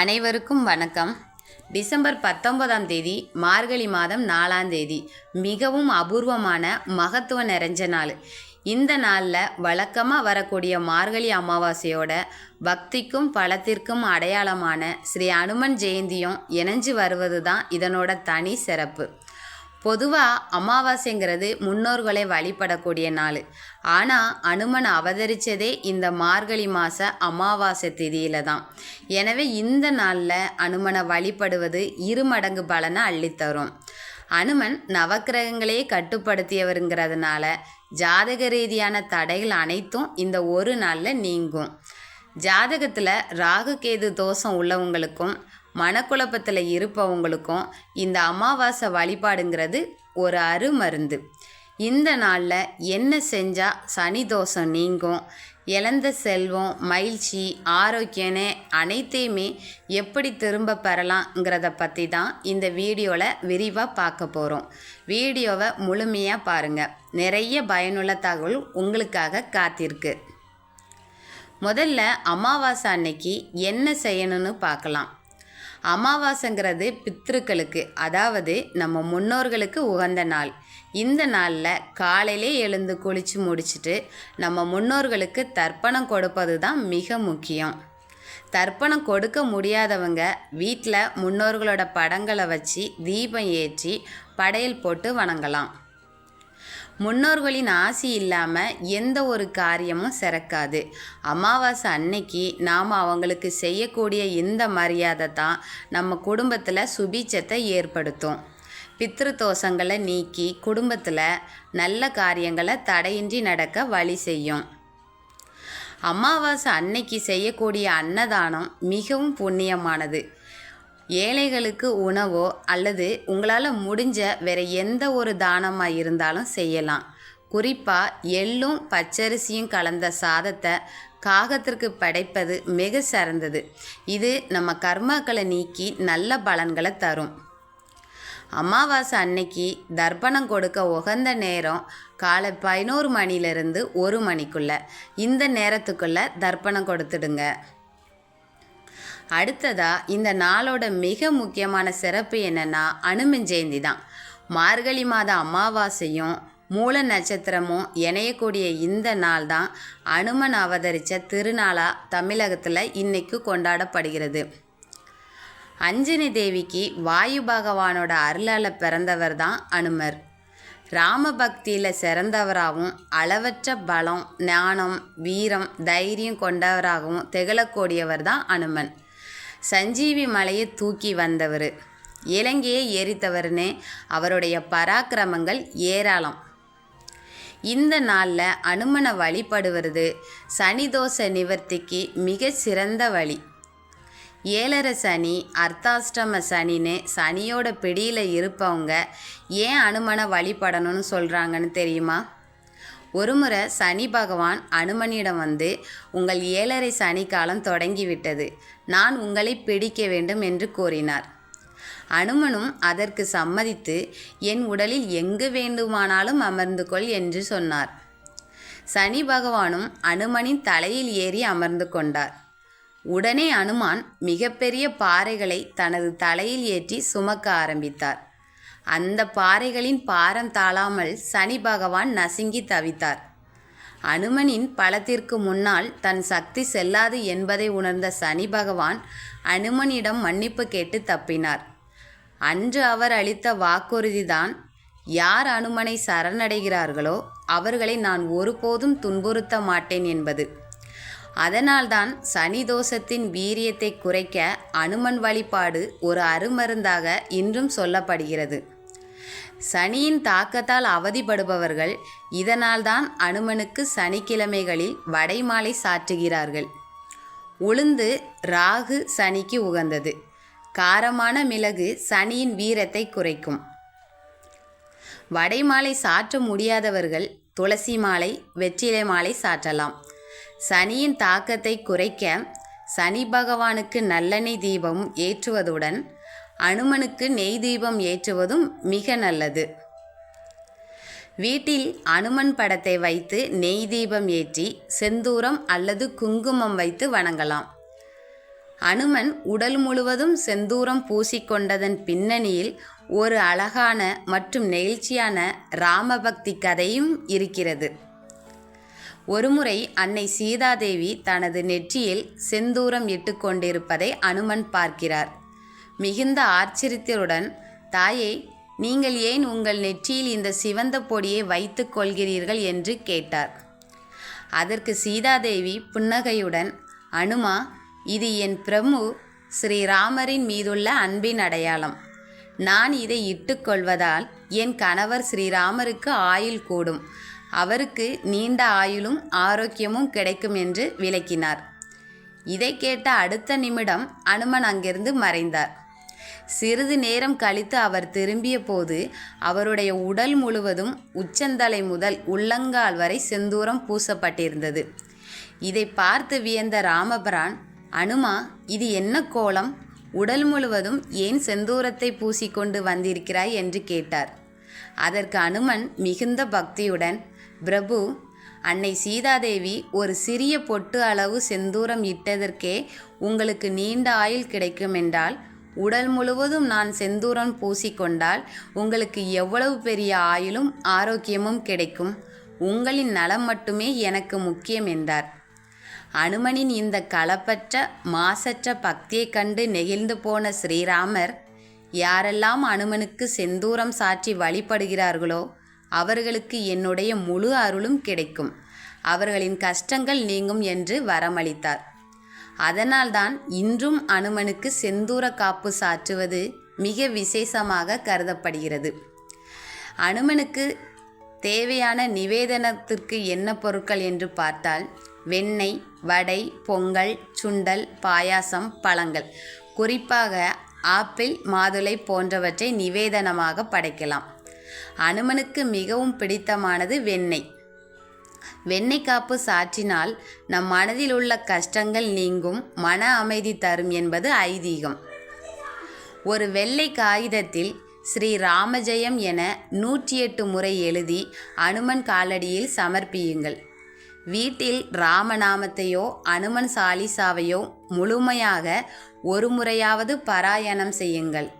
அனைவருக்கும் வணக்கம். டிசம்பர் பத்தொன்பதாம் தேதி மார்கழி மாதம் நாலாம் தேதி. மிகவும் அபூர்வமான மகத்துவம் நிறைஞ்ச நாள். இந்த நாளில் வழக்கமாக வரக்கூடிய மார்கழி அமாவாசையோட பக்திக்கும் பலத்திற்கும் அடையாளமான ஸ்ரீ அனுமன் ஜெயந்தியும் இணைஞ்சு வருவது தான் இதனோட தனி சிறப்பு. பொதுவாக அமாவாசைங்கிறது முன்னோர்களை வழிபடக்கூடிய நாள். ஆனால் அனுமன் அவதரித்ததே இந்த மார்கழி மாத அமாவாசை திதியில தான். எனவே இந்த நாளில் அனுமனை வழிபடுவது இரு மடங்கு பலனை அள்ளித்தரும். அனுமன் நவக்கிரகங்களையே கட்டுப்படுத்தியவருங்கிறதுனால ஜாதக ரீதியான தடைகள் அனைத்தும் இந்த ஒரு நாளில் நீங்கும். ஜாதகத்தில் ராகு கேது தோஷம் உள்ளவங்களுக்கும் மனக்குழப்பத்தில் இருப்பவங்களுக்கும் இந்த அமாவாசை வழிபாடுங்கிறது ஒரு அருமருந்து. இந்த நாளில் என்ன செஞ்சால் சனி தோஷம் நீங்கும் இழந்த செல்வம் மகிழ்ச்சி ஆரோக்கியன்னு அனைத்தையுமே எப்படி திரும்ப பெறலாங்கிறத பற்றி தான் இந்த வீடியோவில் விரிவாக பார்க்க போகிறோம் வீடியோவை முழுமையாக பாருங்கள் நிறைய பயனுள்ள தகவல் உங்களுக்காக காத்திருக்கு. முதல்ல அமாவாசை அன்னைக்கு என்ன செய்யணும்னு பார்க்கலாம். அமாவாசைங்கிறது பித்ருக்களுக்கு அதாவது நம்ம முன்னோர்களுக்கு உகந்த நாள். இந்த நாளில் காலையிலே எழுந்து குளித்து முடிச்சுட்டு நம்ம முன்னோர்களுக்கு தர்ப்பணம் கொடுப்பது தான் மிக முக்கியம். தர்ப்பணம் கொடுக்க முடியாதவங்க வீட்டில் முன்னோர்களோட படங்களை வச்சு தீபம் ஏற்றி படையல் போட்டு வணங்கலாம். முன்னோர்களின் ஆசி இல்லாமல் எந்த ஒரு காரியமும் சிறக்காது. அமாவாசை அன்னைக்கு நாம் அவங்களுக்கு செய்யக்கூடிய இந்த மரியாதை தான் நம்ம குடும்பத்தில் சுபீட்சத்தை ஏற்படுத்தும். பித்ரு தோஷங்களை நீக்கி குடும்பத்தில் நல்ல காரியங்களை தடையின்றி நடக்க வழி செய்யும். அமாவாசை அன்னைக்கு செய்யக்கூடிய அன்னதானம் மிகவும் புண்ணியமானது. ஏழைகளுக்கு உணவோ அல்லது உங்களால் முடிஞ்ச வேற எந்த ஒரு தானமாக இருந்தாலும் செய்யலாம். குறிப்பாக எள்ளும் பச்சரிசியும் கலந்த சாதத்தை காகத்திற்கு படைப்பது மிக சிறந்தது. இது நம்ம கர்மாக்களை நீக்கி நல்ல பலன்களை தரும். அமாவாசை அன்னைக்கு தர்ப்பணம் கொடுக்க உகந்த நேரம் காலை பதினோரு மணிலிருந்து ஒரு மணிக்குள்ள. இந்த நேரத்துக்குள்ள தர்ப்பணம் கொடுத்துடுங்க. அடுத்ததாக இந்த நாளோட மிக முக்கியமான சிறப்பு என்னென்னா அனுமன் ஜெயந்தி தான். மார்கழி மாத அமாவாசையும் மூல நட்சத்திரமும் இணையக்கூடிய இந்த நாள் தான் அனுமன் அவதரித்த திருநாளாக தமிழகத்தில் இன்னைக்கு கொண்டாடப்படுகிறது. அஞ்சனி தேவிக்கு வாயு பகவானோட அருளால் பிறந்தவர் தான் அனுமர். ராம பக்தியில் சிறந்தவராகவும் அளவற்ற பலம் ஞானம் வீரம் தைரியம் கொண்டவராகவும் திகழக்கூடியவர் தான் அனுமன். சஞ்சீவி மலையை தூக்கி வந்தவர். இலங்கையை எரித்தவர்னு அவருடைய பராக்கிரமங்கள் ஏராளம். இந்த நாளில் அனுமனை வழிபடுவது சனிதோஷ நிவர்த்திக்கு மிக சிறந்த வழி. ஏழரை சனி அர்த்தாஷ்டம சனின்னு சனியோட பிடியில் இருப்பவங்க ஏன் அனுமனை வழிபடணும்னு சொல்கிறாங்கன்னு தெரியுமா? ஒருமுறை சனி பகவான் அனுமனிடம் வந்து உங்கள் ஏழரை சனி காலம் தொடங்கிவிட்டது. நான் உங்களை பிடிக்க வேண்டும் என்று கூறினார். அனுமனும் அதற்கு சம்மதித்து என் உடலில் எங்கு வேண்டுமானாலும் அமர்ந்து கொள் என்று சொன்னார். சனி பகவானும் அனுமனின் தலையில் ஏறி அமர்ந்து கொண்டார். உடனே அனுமான் மிகப்பெரிய பாறைகளை தனது தலையில் ஏற்றி சுமக்க ஆரம்பித்தார். அந்த பாறைகளின் பாரம் தாழாமல் சனி பகவான் நசுங்கி தவித்தார். அனுமனின் பலத்திற்கு முன்னால் தன் சக்தி செல்லாது என்பதை உணர்ந்த சனி பகவான் அனுமனிடம் மன்னிப்பு கேட்டு தப்பினார். அன்று அவர் அளித்த வாக்குறுதிதான் யார் அனுமனை சரணடைகிறார்களோ அவர்களை நான் ஒருபோதும் துன்புறுத்த மாட்டேன் என்பது. அதனால்தான் சனி தோஷத்தின் வீரியத்தை குறைக்க அனுமன் வழிபாடு ஒரு அருமருந்தாக இன்றும் சொல்லப்படுகிறது. சனியின் தாக்கத்தால் அவதிப்படுபவர்கள் இதனால்தான் அனுமனுக்கு சனிக்கிழமைகளில் வடைமாலை சாற்றுகிறார்கள். உளுந்து ராகு சனிக்கு உகந்தது. காரமான மிளகு சனியின் வீரத்தை குறைக்கும். வடைமாலை சாற்ற முடியாதவர்கள் துளசி மாலை வெற்றிலை மாலை சாற்றலாம். சனியின் தாக்கத்தை குறைக்க சனி பகவானுக்கு நல்லெண்ணெய் தீபம் ஏற்றுவதுடன் அனுமனுக்கு நெய் தீபம் ஏற்றுவதும் மிக நல்லது. வீட்டில் அனுமன் படத்தை வைத்து நெய் தீபம் ஏற்றி செந்தூரம் அல்லது குங்குமம் வைத்து வணங்கலாம். அனுமன் உடல் முழுவதும் செந்தூரம் பூசிக்கொண்டதன் பின்னணியில் ஒரு அழகான மற்றும் நெகிழ்ச்சியான ராமபக்தி கதையும் இருக்கிறது. ஒருமுறை அன்னை சீதாதேவி தனது நெற்றியில் செந்தூரம் இட்டு கொண்டிருப்பதை அனுமன் பார்க்கிறார். மிகுந்த ஆச்சரியத்துடன் தாயே நீங்கள் ஏன் உங்கள் நெற்றியில் இந்த சிவந்த பொடியை வைத்துக் கொள்கிறீர்கள்? என்று கேட்டார். அதற்கு சீதாதேவி புன்னகையுடன் அனுமா இது என் பிரமு ஸ்ரீராமரின் மீதுள்ள அன்பின் அடையாளம். நான் இதை இட்டுக்கொள்வதால் என் கணவர் ஸ்ரீராமருக்கு ஆயுள் கூடும். அவருக்கு நீண்ட ஆயுளும் ஆரோக்கியமும் கிடைக்கும் என்று விளக்கினார். இதை கேட்ட அடுத்த நிமிடம் அனுமன் அங்கிருந்து மறைந்தார். சிறிது நேரம் கழித்து அவர் திரும்பிய போது அவருடைய உடல் முழுவதும் உச்சந்தலை முதல் உள்ளங்கால் வரை செந்தூரம் பூசப்பட்டிருந்தது. இதை பார்த்து வியந்த ராமபிரான் அனுமா இது என்ன கோலம்? உடல் முழுவதும் ஏன் செந்தூரத்தை பூசிக்கொண்டு வந்திருக்கிறாய்? என்று கேட்டார். அதற்கு அனுமன் மிகுந்த பக்தியுடன் பிரபு அன்னை சீதாதேவி ஒரு சிறிய பொட்டு அளவு செந்தூரம் இட்டதற்கே உங்களுக்கு நீண்ட ஆயுள் கிடைக்கும் என்றால் உடல் முழுவதும் நான் செந்தூரம் பூசிக்கொண்டால் உங்களுக்கு எவ்வளவு பெரிய ஆயுளும் ஆரோக்கியமும் கிடைக்கும். உங்களின் நலம் மட்டுமே எனக்கு முக்கியம் என்றார். அனுமனின் இந்த களப்பற்ற மாசற்ற பக்தியைக் கண்டு நெகிழ்ந்து போன ஸ்ரீராமர் யாரெல்லாம் அனுமனுக்கு செந்தூரம் சாற்றி வழிபடுகிறார்களோ அவர்களுக்கு என்னுடைய முழு அருளும் கிடைக்கும். அவர்களின் கஷ்டங்கள் நீங்கும் என்று வரமளித்தார். அதனால்தான் இன்றும் அனுமனுக்கு செந்தூர காப்பு சாற்றுவது மிக விசேஷமாக கருதப்படுகிறது. அனுமனுக்கு தேவையான நிவேதனத்திற்கு என்ன பொருட்கள் என்று பார்த்தால் வெண்ணெய் வடை பொங்கல் சுண்டல் பாயாசம் பழங்கள். குறிப்பாக ஆப்பிள் மாதுளை போன்றவற்றை நிவேதனமாக படைக்கலாம். அனுமனுக்கு மிகவும் பிடித்தமானது வெண்ணெய். வெண்ணெய் காப்பு சாற்றினால் நம் மனதில் உள்ள கஷ்டங்கள் நீங்கும் மன அமைதி தரும் என்பது ஐதீகம். ஒரு வெள்ளை காகிதத்தில் ஸ்ரீ ராமஜெயம் என நூற்றி எட்டு முறை எழுதி அனுமன் காலடியில் சமர்ப்பியுங்கள். வீட்டில் ராமநாமத்தையோ அனுமன் சாலிசாவையோ முழுமையாக ஒரு முறையாவது பாராயணம் செய்யுங்கள்.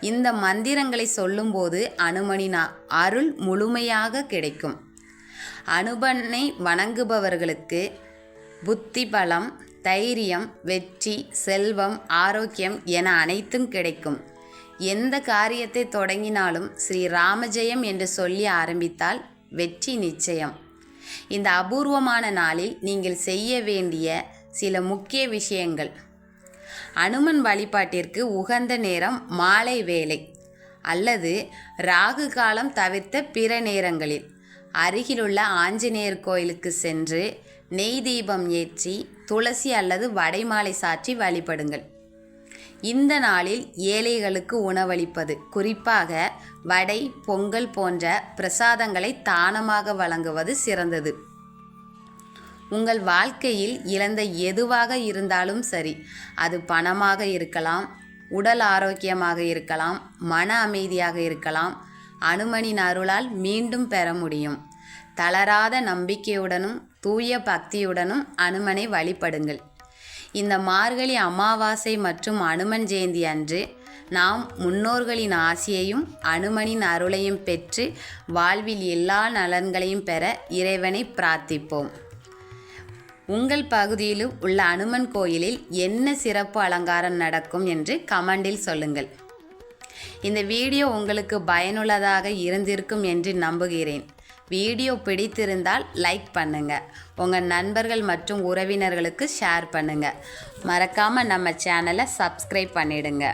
இந்த மந்திரங்களை சொல்லும்போது அனுமனினா அருள் முழுமையாக கிடைக்கும். அனுபனை வணங்குபவர்களுக்கு புத்தி பலம் தைரியம் வெற்றி செல்வம் ஆரோக்கியம் என அனைத்தும் கிடைக்கும். எந்த காரியத்தை தொடங்கினாலும் ஸ்ரீ ராமஜெயம் என்று சொல்லி ஆரம்பித்தால் வெற்றி நிச்சயம். இந்த அபூர்வமான நாளில் நீங்கள் செய்ய வேண்டிய சில முக்கிய விஷயங்கள். அனுமன் வழிபாட்டிற்கு உகந்த நேரம் மாலை வேலை அல்லது ராகு காலம் தவிர்த்த பிற நேரங்களில். அருகிலுள்ள ஆஞ்சநேயர் கோயிலுக்கு சென்று நெய் தீபம் ஏற்றி துளசி அல்லது வடைமாலை சாற்றி வழிபடுங்கள். இந்த நாளில் ஏழைகளுக்கு உணவளிப்பது குறிப்பாக வடை பொங்கல் போன்ற பிரசாதங்களை தானமாக வழங்குவது சிறந்தது. உங்கள் வாழ்க்கையில் இழந்த எதுவாக இருந்தாலும் சரி அது பணமாக இருக்கலாம் உடல் ஆரோக்கியமாக இருக்கலாம் மன அமைதியாக இருக்கலாம் அனுமனின் அருளால் மீண்டும் பெற முடியும். தளராத நம்பிக்கையுடனும் தூய பக்தியுடனும் அனுமனை வழிபடுங்கள். இந்த மார்கழி அமாவாசை மற்றும் அனுமன் ஜெயந்தி அன்று நாம் முன்னோர்களின் ஆசியையும் அனுமனின் அருளையும் பெற்று வாழ்வில் எல்லா நலன்களையும் பெற இறைவனை பிரார்த்திப்போம். உங்கள் பகுதியிலும் உள்ள அனுமன் கோயிலில் என்ன சிறப்பு அலங்காரம் நடக்கும் என்று கமெண்டில் சொல்லுங்கள். இந்த வீடியோ உங்களுக்கு பயனுள்ளதாக இருந்திருக்கும் என்று நம்புகிறேன். வீடியோ பிடித்திருந்தால் லைக் பண்ணுங்கள் உங்கள் நண்பர்கள் மற்றும் உறவினர்களுக்கு ஷேர் பண்ணுங்கள் மறக்காமல் நம்ம சேனலை சப்ஸ்கிரைப் பண்ணிடுங்க.